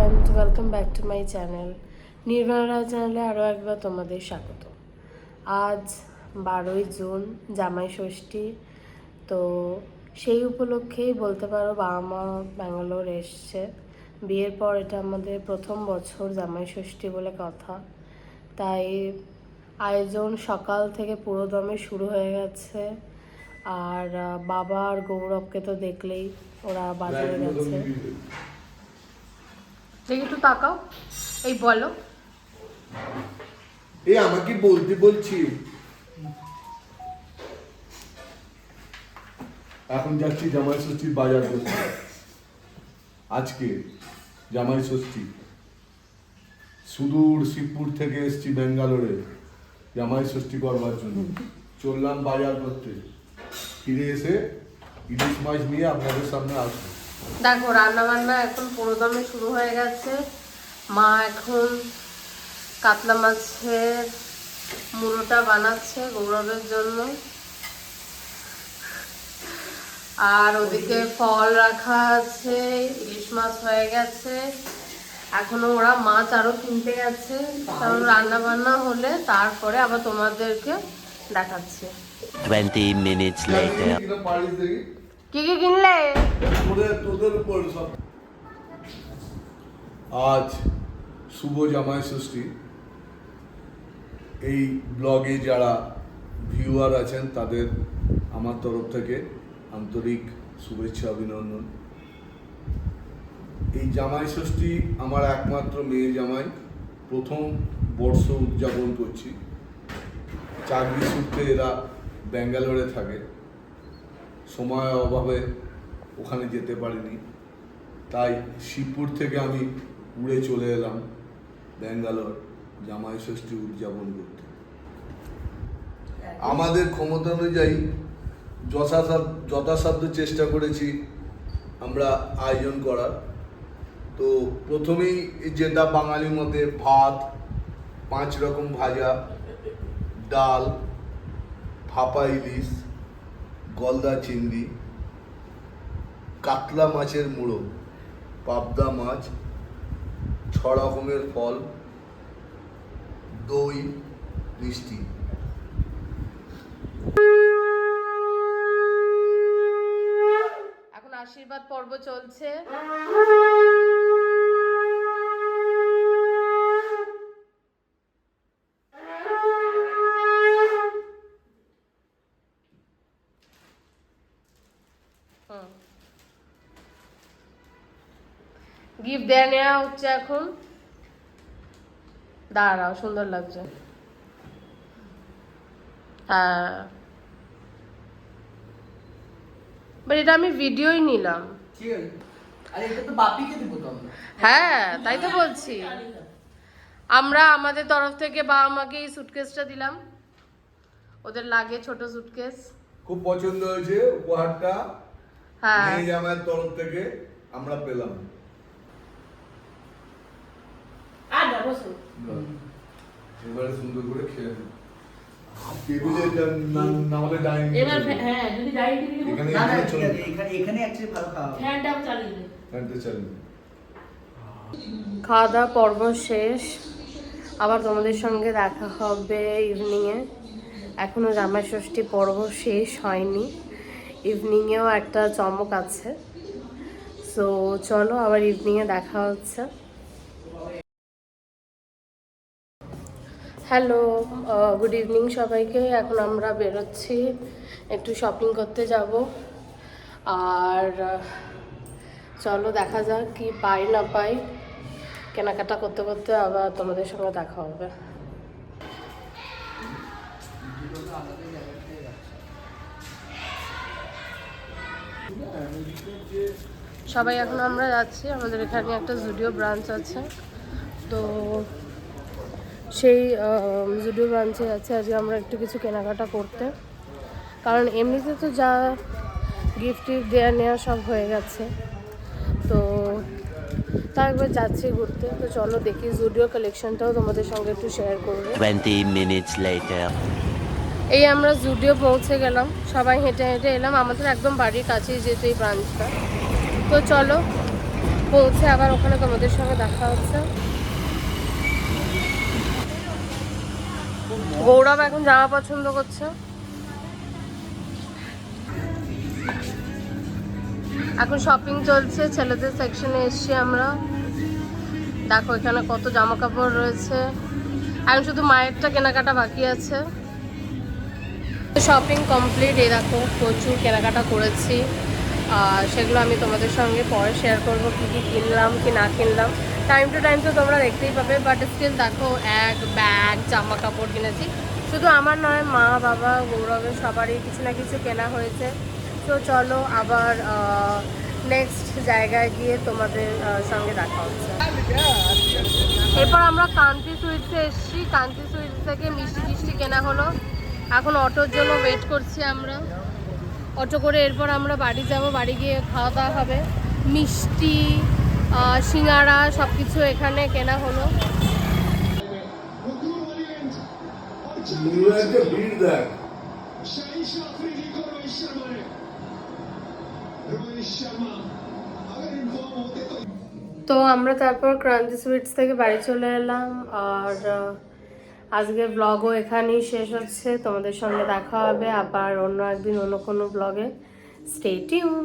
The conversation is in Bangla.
And welcome back to my channel Nirbhara চ্যানেলে আরও একবার তোমাদের স্বাগত। আজ বারোই জুন জামাই ষষ্ঠী তো সেই উপলক্ষেই বলতে পারো বাবা মা ব্যাঙ্গালোর এসছে। বিয়ের পর এটা আমাদের প্রথম বছর জামাই ষষ্ঠী বলে কথা। তাই আয়োজন সকাল থেকে পুরোদমে শুরু হয়ে গেছে। আর বাবা আর গৌরবকে তো দেখলেই ওরা বাজারে গেছে দেখি একটু তাকাও, এই বলো। এ আমাকে বলতে বলছি। এখন যাচ্ছি জামাই ষষ্ঠীর বাজার করতে আজকে জামাই ষষ্ঠী। সুদূর শিবপুর থেকে এসছি ব্যাঙ্গালোরে জামাই ষষ্ঠী করবার জন্য। চললাম বাজার করতে। ফিরে এসে ইলিশ মাছ নিয়ে আপনাদের সামনে আসব। দেখো রান্না বান্না এখন পুরোদমে শুরু হয়ে গেছে। মা এখন কাতলা মাছের মুড়োটা বানাচ্ছে গৌরবের জন্য। আর ওদিকে ফল রাখা আছে ইলিশ মাছ হয়ে গেছে। এখনও ওরা মাছ আরও কিনতে গেছে। কারণ রান্না বান্না হলে তারপরে আবার তোমাদেরকে দেখাচ্ছে। 20 minutes later. কি কি কিনলে? তোদের তোদের উপর সব। আজ শুভ জামাই ষষ্ঠী। এই ব্লগে যারা ভিউয়ার আছেন, তাদের আমার তরফ থেকে আন্তরিক শুভেচ্ছা, অভিনন্দন। এই জামাই ষষ্ঠী আমার একমাত্র মেয়ে জামাই। প্রথম বর্ষ উদযাপন করছি। চাকরি সূত্রে এরা ব্যাঙ্গালোরে থাকে। সময় অভাবে ওখানে যেতে পারিনি। তাই শিবপুর থেকে আমি উড়ে চলে এলাম ব্যাঙ্গালোর জামাই ষষ্ঠী উদযাপন করতে। আমাদের ক্ষমতা অনুযায়ী যথাসাধ্য যথাসাধ্য চেষ্টা করেছি আমরা আয়োজন করার। তো প্রথমেই যেটা বাঙালি মতে ভাত, পাঁচ রকম ভাজা, ডাল, ভাপা ইলিশ গলদা চিংড়ি, কাতলা মাছের মুড়ো, পাবদা মাছ ছ রকমের ফল, দই, মিষ্টি। এখন আশীর্বাদ পর্ব চলছে। গিফট দেয়া নেওয়া হচ্ছে এখন। দাঁড়াও সুন্দর লাগছে। হ্যাঁ। বাট এটা আমি ভিডিওই নিলাম। ঠিক আছে। আরে এটা তো বাপিকে দিব তো আমরা। হ্যাঁ তাই তো বলছি। আমরা আমাদের তরফ থেকে বাবা মাকে এই সুটকেসটা দিলাম। ওদের লাগে ছোট সুটকেস খুব পছন্দ হয়েছে উপহারটা। হ্যাঁ। জামাইয়ের তরফ থেকে আমরা পেলাম। এবারে সুন্দর করে খেয়ে এবার হ্যাঁ যদি ডাইনিং টেবিলে এখানে না না এখানে ঠিক চলে আছে এখানে এখানে অ্যাকচুয়ালি ভালো খাওয়া হবে। চালিয়ে দে ফ্যানটা চালিয়ে খাওয়া দাওয়া পর্ব শেষ। আবার তোমাদের সঙ্গে দেখা হবে ইভিনিংয়ে এখনও জামাই ষষ্ঠী পর্ব শেষ হয়নি। ইভিনিংয়েও একটা চমক আছে। সো চলো আবার ইভিনিংয়ে দেখা হচ্ছে। হ্যালো গুড ইভিনিং সবাইকে। এখন আমরা বেরোচ্ছি। একটু শপিং করতে যাব। আর চলো দেখা যাক কি পাই না পাই। কেনাকাটা করতে করতে আবার তোমাদের সঙ্গে দেখা হবে। সবাই এখন আমরা যাচ্ছি। আমাদের এখানে একটা জুডিও ব্রাঞ্চ আছে। তো সেই জুডিও ব্রাঞ্চে যাচ্ছি আজকে আমরা একটু কিছু কেনাকাটা করতে। কারণ এমনিতে তো যা গিফট টিফট দেওয়া নেওয়া সব হয়ে গেছে। তো তা একবার যাচ্ছি ঘুরতে। তো চলো দেখি জুডিও কালেকশনটাও তোমাদের সঙ্গে একটু শেয়ার করব। 20 minutes এই আমরা জুডিও পৌঁছে গেলাম সবাই হেঁটে হেঁটে এলাম আমাদের একদম বাড়ির কাছেই যেহেতু এই ব্রাঞ্চটা তো চলো পৌঁছে আবার ওখানে তোমাদের সঙ্গে দেখা হচ্ছে। গৌরব এখন জামা পছন্দ করছে? এখন শপিং চলছে, ছেলেদের সেকশনে এসছি আমরা। দেখো এখানে কত জামা কাপড় রয়েছে। এখন শুধু মায়েরটা কেনাকাটা বাকি আছে। শপিং কমপ্লিট এই দেখো প্রচুর কেনাকাটা করেছি। আর সেগুলো আমি তোমাদের সঙ্গে পরে শেয়ার করব, কী কী কিনলাম, কি না কিনলাম। টাইম টু টাইম তো তোমরা দেখতেই পাবে বাট স্টিল দেখো, এক ব্যাগ জামা কাপড় কিনেছি। শুধু আমার নয়, মা, বাবা, গৌরবের সবারই কিছু না কিছু কেনা হয়েছে। তো চলো আবার নেক্সট জায়গায় গিয়ে তোমাদের সঙ্গে দেখা হচ্ছে। এরপর আমরা কান্তি সুইটসে এসেছি। কান্তি সুইটস থেকে মিষ্টি টিষ্টি কেনা হলো। এখন অটোর জন্য ওয়েট করছি আমরা। অটো করে এরপর আমরা বাড়ি যাব, বাড়ি গিয়ে খাওয়া দাওয়া হবে। মিষ্টি সিঙ্গারা সব কিছু এখানে কেনা হলো। তো আমরা তারপর ক্রান্তি সুইটস থেকে বাড়ি চলে এলাম আর আজকের ব্লগও এখানেই শেষ হচ্ছে। তোমাদের সঙ্গে দেখা হবে আবার অন্য একদিন অন্য কোনো ব্লগে স্টেটিউন